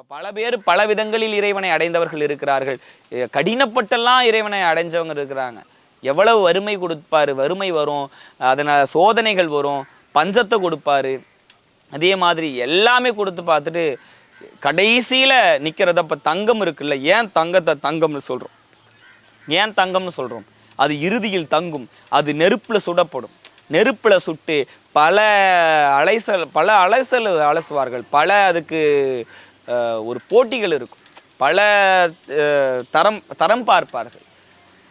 இப்போ பல பேர் பல விதங்களில் இறைவனை அடைந்தவர்கள் இருக்கிறார்கள். கடினப்பட்டெல்லாம் இறைவனை அடைஞ்சவங்க இருக்கிறாங்க. எவ்வளவு வறுமை கொடுப்பாரு வறுமை வரும் அதனால் சோதனைகள் வரும் பஞ்சத்தை கொடுப்பாரு. அதே மாதிரி எல்லாமே கொடுத்து பார்த்துட்டு கடைசியில் நிற்கிறத இப்போ தங்கம் இருக்குல்ல ஏன் தங்கத்தை தங்கம்னு சொல்கிறோம் ஏன் தங்கம்னு சொல்கிறோம் அது இறுதியில் தங்கும் அது நெருப்பில் சுடப்படும். நெருப்பில் சுட்டு பல அலைசல் பல அலைசல் அலசுவார்கள். பல அதுக்கு ஒரு போட்டிகள் இருக்கும். பல தரம் தரம் பார்ப்பார்கள்.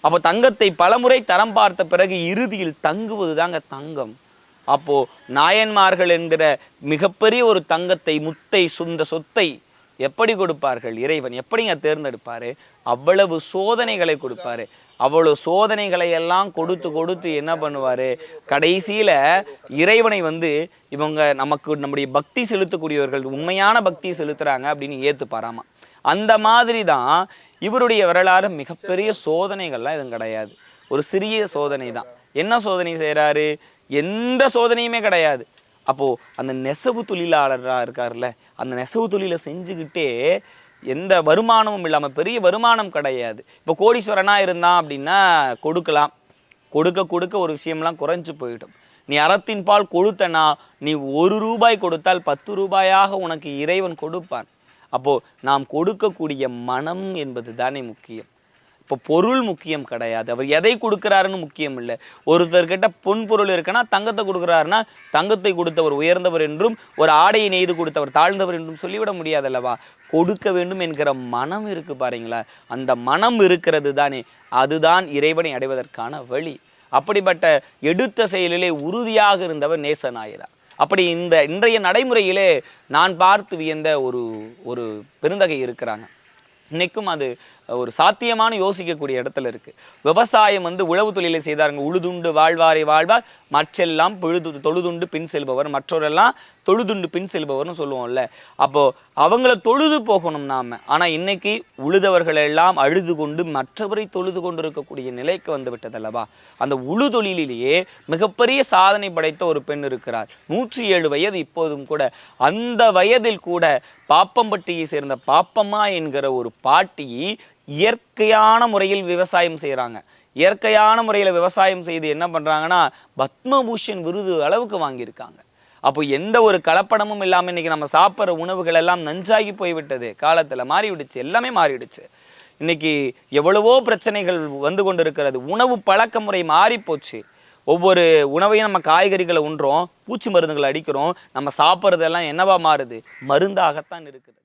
அப்போ தங்கத்தை பலமுறை தரம் பார்த்த பிறகு இறுதியில் தங்குவது தாங்க தங்கம். அப்போது நாயன்மார்கள் என்கிற மிகப்பெரிய ஒரு தங்கத்தை முத்தை சுந்த சொத்தை எப்படி கொடுப்பார்கள் இறைவன்? எப்படிங்க தேர்ந்தெடுப்பார்? அவ்வளவு சோதனைகளை கொடுப்பாரு. அவ்வளோ சோதனைகளை எல்லாம் கொடுத்து கொடுத்து என்ன பண்ணுவார்? கடைசியில் இறைவனை வந்து இவங்க நமக்கு நம்முடைய பக்தி செலுத்தக்கூடியவர்கள் உண்மையான பக்தி செலுத்துகிறாங்க அப்படின்னு ஏற்றுப்பாராமா அந்த மாதிரி தான் இவருடைய வரலாறு மிகப்பெரிய சோதனைகள்லாம் எதுவும் கிடையாது. ஒரு சிறிய சோதனை தான். என்ன சோதனை செய்கிறாரு எந்த சோதனையுமே கிடையாது. அப்போது அந்த நெசவு தொழிலாளராக இருக்கார்ல அந்த நெசவு தொழிலை செஞ்சுக்கிட்டே எந்த வருமானமும் இல்லாமல் பெரிய வருமானம் கிடையாது. இப்போ கோடீஸ்வரனாக இருந்தான் அப்படின்னா கொடுக்கலாம். கொடுக்க கொடுக்க ஒரு விஷயம்லாம் குறைஞ்சு போயிடும். நீ அறத்தின் பால் கொடுத்தனா நீ ஒரு ரூபாய் கொடுத்தால் பத்து ரூபாயாக உனக்கு இறைவன் கொடுப்பான். அப்போ நாம் கொடுக்கக்கூடிய மனம் என்பது தானே முக்கியம். இப்போ பொருள் முக்கியம் கிடையாது. அவர் எதை கொடுக்குறாருன்னு முக்கியம் இல்லை. ஒருத்தர்கிட்ட பொன் பொருள் இருக்குன்னா தங்கத்தை கொடுக்குறாருன்னா தங்கத்தை கொடுத்தவர் உயர்ந்தவர் என்றும் ஒரு ஆடையை நெய்து கொடுத்தவர் தாழ்ந்தவர் என்றும் சொல்லிவிட முடியாது அல்லவா கொடுக்க வேண்டும் என்கிற மனம் இருக்கு பாருங்களா அந்த மனம் இருக்கிறது தானே. அதுதான் இறைவனை அடைவதற்கான வழி. அப்படிப்பட்ட எடுத்த செயலிலே உறுதியாக இருந்தவர் நேசநாயனார் அப்படி இந்த இன்றைய நடைமுறையிலே நான் பார்த்து வியந்த ஒரு ஒரு பெருந்தகை இருக்கிறாங்க. இன்னைக்கும் அது ஒரு சாத்தியமான யோசிக்கக்கூடிய இடத்துல இருக்குது விவசாயம் வந்து உழவு தொழிலை செய்தாருங்க. உழுதுண்டு வாழ்வாரை வாழ்வார். மற்றெல்லாம் பொழுது தொழுதுண்டு பின் செல்பவர். மற்றவரெல்லாம் தொழுதுண்டு பின் செல்பவர்னு சொல்லுவோம்ல. அப்போது அவங்கள தொழுது போகணும் நாம். ஆனால் இன்னைக்கு உழுதவர்கள் எல்லாம் அழுது கொண்டு மற்றவரை தொழுது கொண்டு இருக்கக்கூடிய நிலைக்கு வந்து விட்டதல்லவா? அந்த உழு தொழிலிலேயே மிகப்பெரிய சாதனை படைத்த ஒரு பெண் இருக்கிறார். நூற்றி ஏழு வயது இப்போதும் கூட. அந்த வயதில் கூட பாப்பம்பட்டியை சேர்ந்த பாப்பம்மா என்கிற ஒரு பாட்டி இயற்கையான முறையில் விவசாயம் செய்கிறாங்க இயற்கையான முறையில் விவசாயம் செய்து என்ன பண்ணுறாங்கன்னா பத்மபூஷன் விருது அளவுக்கு வாங்கியிருக்காங்க. அப்போ எந்த ஒரு கலப்படமும் இல்லாமல் இன்னைக்கு நம்ம சாப்பிட்ற உணவுகள் எல்லாம் நஞ்சாகி போய்விட்டது. காலத்தில் மாறிவிடுச்சு எல்லாமே மாறிடுச்சு இன்றைக்கி எவ்வளவோ பிரச்சனைகள் வந்து கொண்டு இருக்கிறது உணவு பழக்க முறை மாறிப்போச்சு. ஒவ்வொரு உணவையும் நம்ம காய்கறிகளை உண்றோம் பூச்சி மருந்துகளை அடிக்கிறோம் நம்ம சாப்பிட்றதெல்லாம் என்னவா மாறுது? மருந்தாகத்தான் இருக்குது.